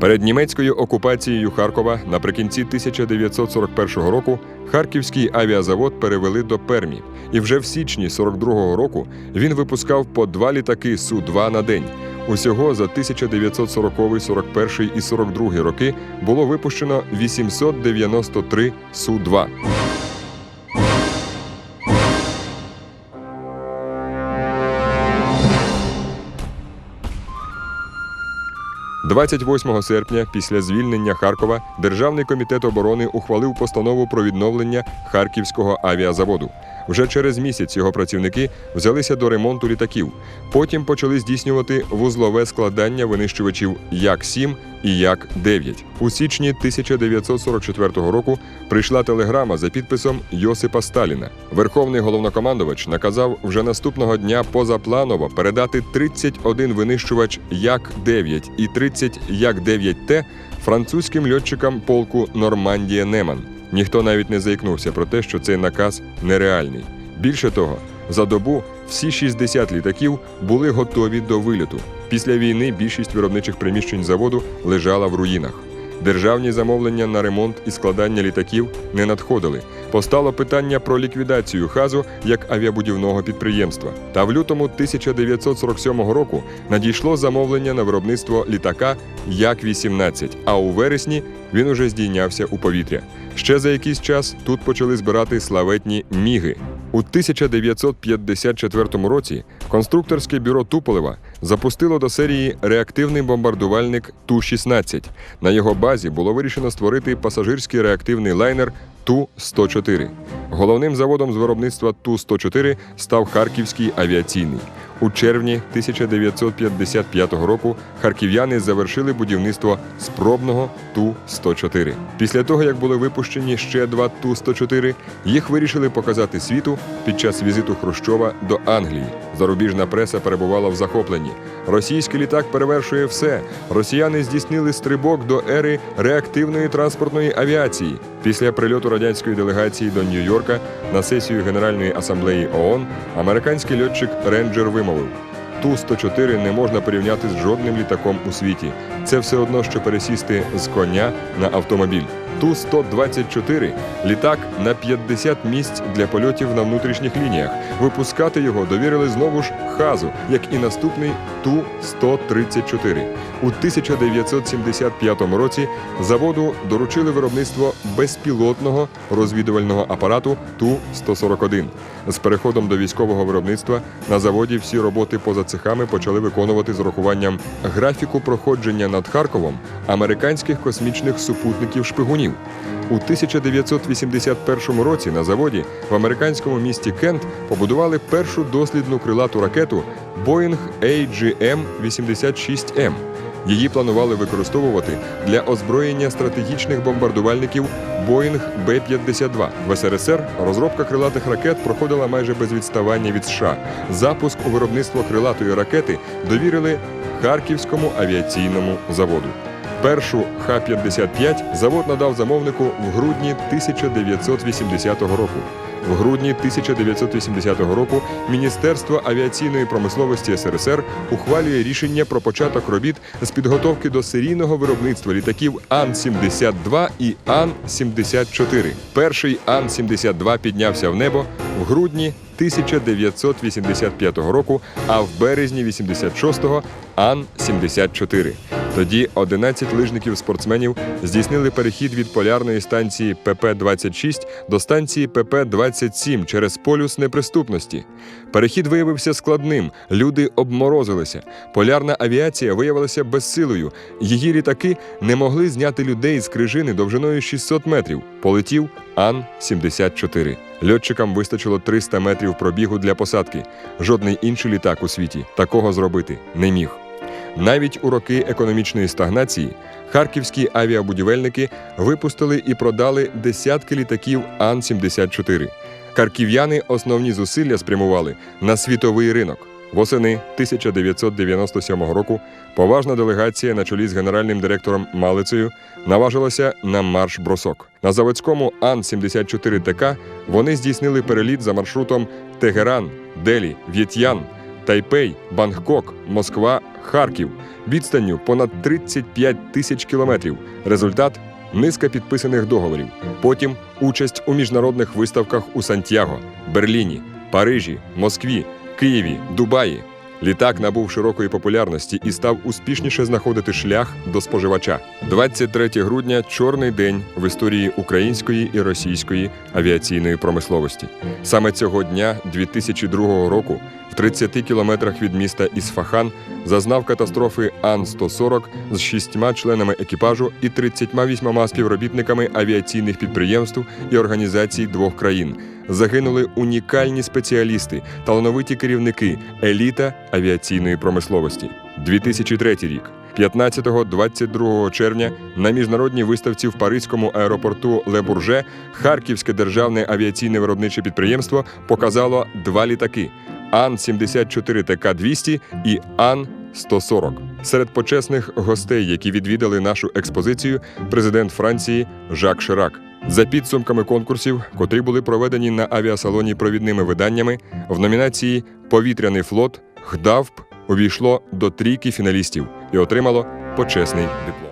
Перед німецькою окупацією Харкова наприкінці 1941 року Харківський авіазавод перевели до Пермі, і вже в січні 42-го року він випускав по два літаки Су-2 на день. Усього за 1940, 41 і 42 роки було випущено 893 Су-2. 28 серпня, після звільнення Харкова, Державний комітет оборони ухвалив постанову про відновлення Харківського авіазаводу. Вже через місяць його працівники взялися до ремонту літаків. Потім почали здійснювати вузлове складання винищувачів Як-7 і Як-9. У січні 1944 року прийшла телеграма за підписом Йосипа Сталіна. Верховний головнокомандувач наказав вже наступного дня позапланово передати 31 винищувач Як-9 і 30 Як-9Т французьким льотчикам полку Нормандія Неман. Ніхто навіть не заікнувся про те, що цей наказ нереальний. Більше того, за добу всі 60 літаків були готові до вильоту. Після війни більшість виробничих приміщень заводу лежала в руїнах. Державні замовлення на ремонт і складання літаків не надходили. Постало питання про ліквідацію хазу як авіабудівного підприємства. Та в лютому 1947 року надійшло замовлення на виробництво літака Як-18, а у вересні він уже здійнявся у повітря. Ще за якийсь час тут почали збирати славетні міги. У 1954 році конструкторське бюро Туполева запустило до серії реактивний бомбардувальник Ту-16. На його базі було вирішено створити пасажирський реактивний лайнер Ту-104. Головним заводом з виробництва Ту-104 став Харківський авіаційний. У червні 1955 року харків'яни завершили будівництво спробного Ту-104. Після того, як були випущені ще два Ту-104, їх вирішили показати світу під час візиту Хрущова до Англії. Зарубіжна преса перебувала в захопленні. Російський літак перевершує все. Росіяни здійснили стрибок до ери реактивної транспортної авіації. Після прильоту радянської делегації до Нью-Йорка на сесію Генеральної асамблеї ООН американський льотчик Ренджер вимовив: Ту-104 не можна порівняти з жодним літаком у світі. Це все одно, що пересісти з коня на автомобіль. Ту-124 – літак на 50 місць для польотів на внутрішніх лініях. Випускати його довірили знову ж Хазу, як і наступний Ту-134. У 1975 році заводу доручили виробництво безпілотного розвідувального апарату Ту-141. З переходом до військового виробництва на заводі всі роботи поза цехами почали виконувати з урахуванням графіку проходження над Харковом американських космічних супутників шпигунів. У 1981 році на заводі в американському місті Кент побудували першу дослідну крилату ракету Boeing AGM-86M. Її планували використовувати для озброєння стратегічних бомбардувальників Boeing Б-52. В СРСР розробка крилатих ракет проходила майже без відставання від США. Запуск у виробництво крилатої ракети довірили Харківському авіаційному заводу. Першу Х-55 завод надав замовнику в грудні 1980 року. В грудні 1980 року Міністерство авіаційної промисловості СРСР ухвалює рішення про початок робіт з підготовки до серійного виробництва літаків Ан-72 і Ан-74. Перший Ан-72 піднявся в небо в грудні 1985 року, а в березні 86-го Ан-74. Тоді 11 лижників-спортсменів здійснили перехід від полярної станції ПП-26 до станції ПП-27 через полюс неприступності. Перехід виявився складним, люди обморозилися. Полярна авіація виявилася безсилою. Її літаки не могли зняти людей з крижини довжиною 600 метрів. Полетів Ан-74. Льотчикам вистачило 300 метрів пробігу для посадки. Жодний інший літак у світі такого зробити не міг. Навіть у роки економічної стагнації харківські авіабудівельники випустили і продали десятки літаків Ан-74. Харків'яни основні зусилля спрямували на світовий ринок. Восени 1997 року поважна делегація на чолі з генеральним директором Малицею наважилася на марш-бросок. На заводському Ан-74 ТК вони здійснили переліт за маршрутом Тегеран, Делі, В'єт'ян, Тайпей, Бангкок, Москва, Харків. Відстанню понад 35 тисяч кілометрів. Результат низка підписаних договорів. Потім участь у міжнародних виставках у Сантьяго, Берліні, Парижі, Москві, Києві, Дубаї. Літак набув широкої популярності і став успішніше знаходити шлях до споживача. 23 грудня чорний день в історії української і російської авіаційної промисловості. Саме цього дня, 2002 року, 30 кілометрах від міста Ісфахан зазнав катастрофи Ан-140 з шістьма членами екіпажу і 38 співробітниками авіаційних підприємств і організацій двох країн. Загинули унікальні спеціалісти, талановиті керівники, еліта авіаційної промисловості. 2003 рік. 15-22 червня на міжнародній виставці в Паризькому аеропорту Ле-Бурже Харківське державне авіаційне виробниче підприємство показало два літаки Ан-74 ТК-200 і Ан-140. Серед почесних гостей, які відвідали нашу експозицію, президент Франції Жак Ширак. За підсумками конкурсів, котрі були проведені на авіасалоні провідними виданнями, в номінації Повітряний флот ГДАВП увійшло до трійки фіналістів і отримало почесний диплом.